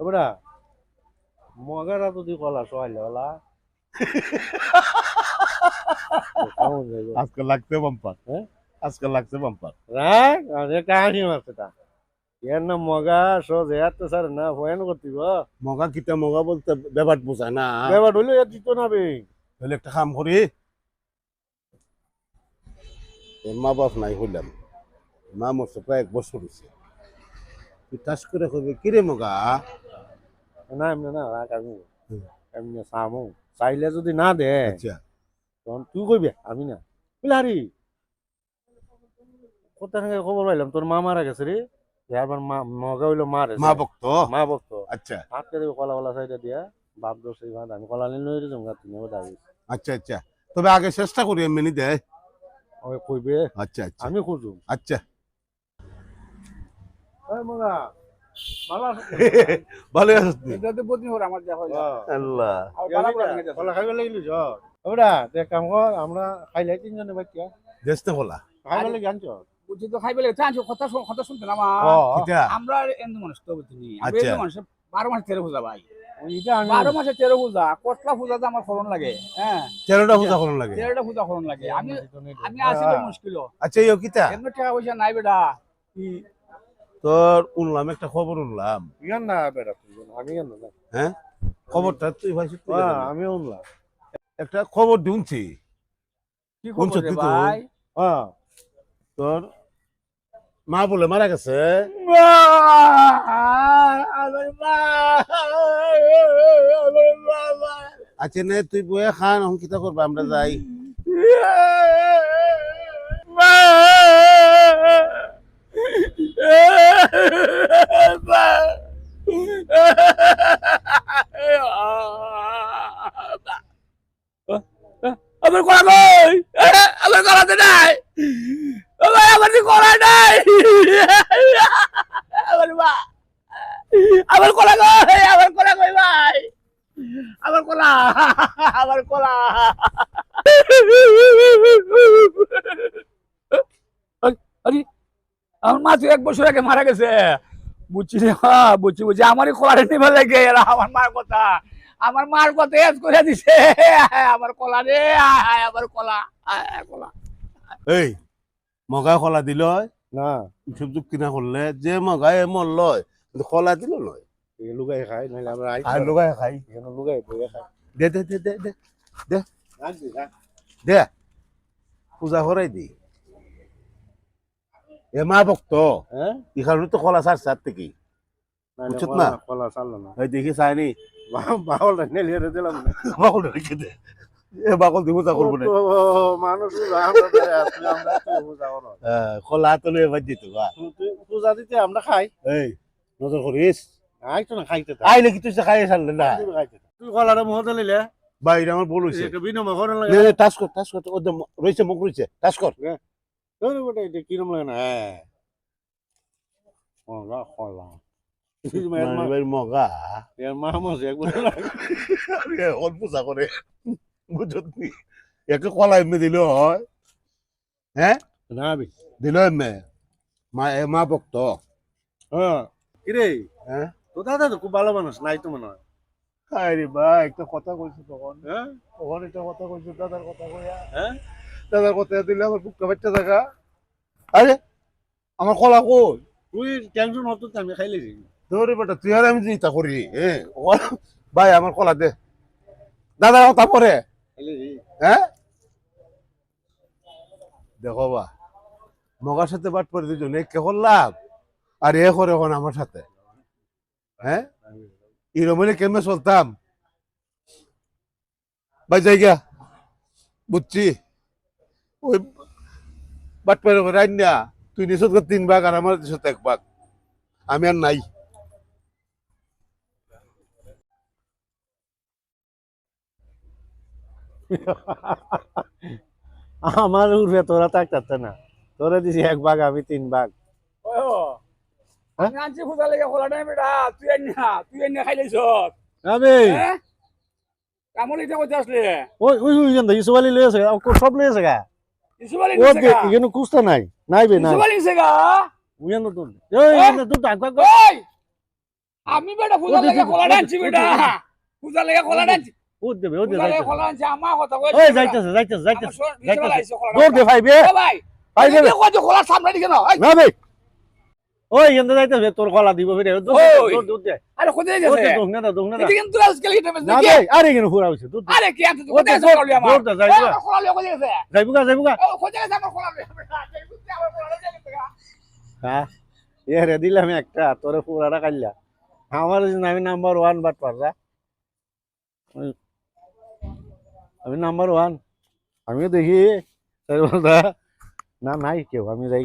ওরা মগারা যদি কলা সহাইলে ওলা। আজকে লাগছে বাম্পার। হ্যাঁ? আজকে লাগছে বাম্পার। রাখ কাহিনী মারছে তা। এর মগা এত স্যার না মগা কিতা মগা বলতে ব্যাপার বোঝায় না। এবার হইলে দিত না বে। তাহলে একটা কাম করি। মা বাপ নাই হইলাম। মা মরছে প্রায় এক বছর হয়েছে তুই টাচ করে কবি কিরে মগা? না এমনি না রাখ আমি। এমনি সামু চাইলে যদি না দে আচ্ছা। তখন তুই কইবি আমি না। পিলারি কোথা থেকে খবর পাইলাম? তোর মা মারা গেছে রে। মা মগা হইল মারে মা ভক্ত? মা বকতো আচ্ছা। হাতকে দেবে কলা কলা সাইডে দিয়া বাপ দোষ এই ভাত আমি কলা নিয়ে লই গাতি নেব আচ্ছা আচ্ছা। তবে আগে চেষ্টা করি এমনি দেয় ওই কইবে আচ্ছা আচ্ছা। আমি খুঁজুম। আচ্ছা। ভালো আছিস হর আমার যা হয়। আল্লাহ। খাইবে লাগিলি জ ওরা দেখ কাম কর আমরা খাইলে তিনজনে বাচ্চা দেশতে বলা খাইবে লাগি আনছ? বুঝছি তো খাইবে লাগে। চাঞ্চ কথা শুন- কথা শুনতে না আমার। আমরা এমনি মানুষ তো বুঝিনি। আমরা আচ্ছা। মানুষ বারো মাসে তেরো ভাই। বারো মাসে তেরো পূজা কতলা পূজাতে আমার ফলন লাগে? হ্যাঁ। তেরোটা পূজা করুন লাগে। তেরোটা পূজা ফলন লাগে। আমি আমি আসি মুশকিল। আচ্ছা ইয়ো কিতা এমনি টাকা পয়সা নাই বেটা। কি? তোর উনলাম একটা খবর উনলাম। ইয়ান না বেটা আমি কেন না খবরটা তুই ভাই হ্যাঁ, আমি উনলাম। একটা খবর শুনছি। কি খবর? ভাই? হ্যাঁ। তোর মা বলে মারা গেছে? আচ্ছা নে তুই বয়ে খান অঙ্কিতা করবা আমরা যাই। আমার কলা কই আমার কলাতে নাই। আমার আমার কলা নাই। আমার মা। আমার কলা কই আমার কলা কই ভাই। আমার কলা আমার কলা। আমার মা তো এক বছর আগে মারা গেছে। বুঝছি রে বুঝছি বুঝছি। আমারই কলারে নেবে লাগে আমার মার কথা। আমার মার কথা এজ করে দিছে। আমার কলা রে আমার কলা কলা। এই মগা কলা দিল না। সব যুক্তি না করলে যে মগাই মন লয়। কিন্তু কলা দিল এই লুগাই খাই নাহলে আমরা আই আর খাই লুগাই বইয়া খাই দে দে দে দে দে রাখবি দে পূজা করাই দি। এ মা ভক্ত। এখানে তো কলা সার সার থেকে বুঝছত না? কলা চাললো না। দেখি চাইনি নেলিয়ে দিলাম রেখে দে বাকল দিয়ে পূজা করব না মানুষ আমরা তো করো। লয়ে বাদ দিত তুই পূজা দিতে আমরা খাই। এই নজর করিস আই তো না খাইতে। আইলে কি তুই খাই সারলে না তুই খাইতে থাক। তুই কলাটা মুখ দিলে বাইরে আমার বল হয়েছে একটা বিনিময় করেন লাগে নে, টাচ কর টাচ কর ওদের রয়েছে মুখ রয়েছে টাচ কর ধরে বেটা এটা কিরম লাগে না? হ্যাঁ কলা। কলা এর মগা। এর মা লাগে। আরে, পূজা করে বুঝত নি একে কলা এমনি দিল হয়। হ্যাঁ? না দিল এমনি। মা এ মা ভক্ত। হ্যাঁ। কিরে? হ্যাঁ? তো দাদা তো খুব ভালো মানুষ নাই তো মনে হয়। আরে ভাই একটা কথা কইছো তখন। হ্যাঁ? তখন একটা কথা কইছো দাদার কথা কইয়া। হ্যাঁ? দাদার কথা দিলে আমার বুকটা বাচ্চা থাকা। আরে আমার কলা কই? তুই টেনশন হতো আমি খাইলে ধরে বেটা তুই আর আমি চিন্তা করি হ্যাঁ ভাই আমার কলা দে। দাদার কথা পরে হ্যাঁ? দেখো বা, মগার সাথে বাট পরে দুজন এ কে করলাম আর এ করে এখন আমার সাথে। হ্যাঁ? এরমনে কেমনে চলতাম? ভাই জায়গা বুঝছি? ওই বাট পরে করে আইন না, তুই করে তিন ভাগ আর আমার সাথে এক ভাগ। আমি আর নাই। আমার উঠবে তোরা থাকতে না। তোরা দিছি এক ভাগ আমি তিন ভাগ। আমি আনছি লেগে কলা নাই বেটা তুই না তুই না আমি হ্যাঁ? কামল কইতে আসলে। ওই ওই ওই জান ইসু সব গা। গা। কুস্তা নাই নাই বে নাই। গা? তো এই হ্যাঁ? তুই ডাক ওই! আমি বেটা লেগে ডানছি বেটা। লেগে ডানছি ও দেবে ও দে পূজার লেগে যাইতেছে ওই যাইতেছে যাইতেছে যাইতেছে যাইতেছে। দৌড় দে ভাই বে। ভাই ভাই ভাই বে সামনে দিকে না না বে ওই যাইতেছে তোর গলা দিব ফিরে দৌড় দে। দৌড় দৌড় আরে কোথায় দৌড় না দৌড় না কিন্তু আজকাল এটা বেশ না বে আরে এখানে পুরা হইছে দৌড় আরে কি ও কোথায় দে, দৌড় দে, যাইবো। কলা লিয়ে কোথায় গেছে যাইবো গা যাইবো গা। ও কোথায় গেছে আমার লিয়ে গেছে। হ্যাঁ দিলাম একটা তোরে পুরাটা কাইলা আমার যে আমি নাম্বার ওয়ান বাট পাররা আমি নাম্বার ওয়ান আমিও দেখি। না নাই কেউ আমি যাই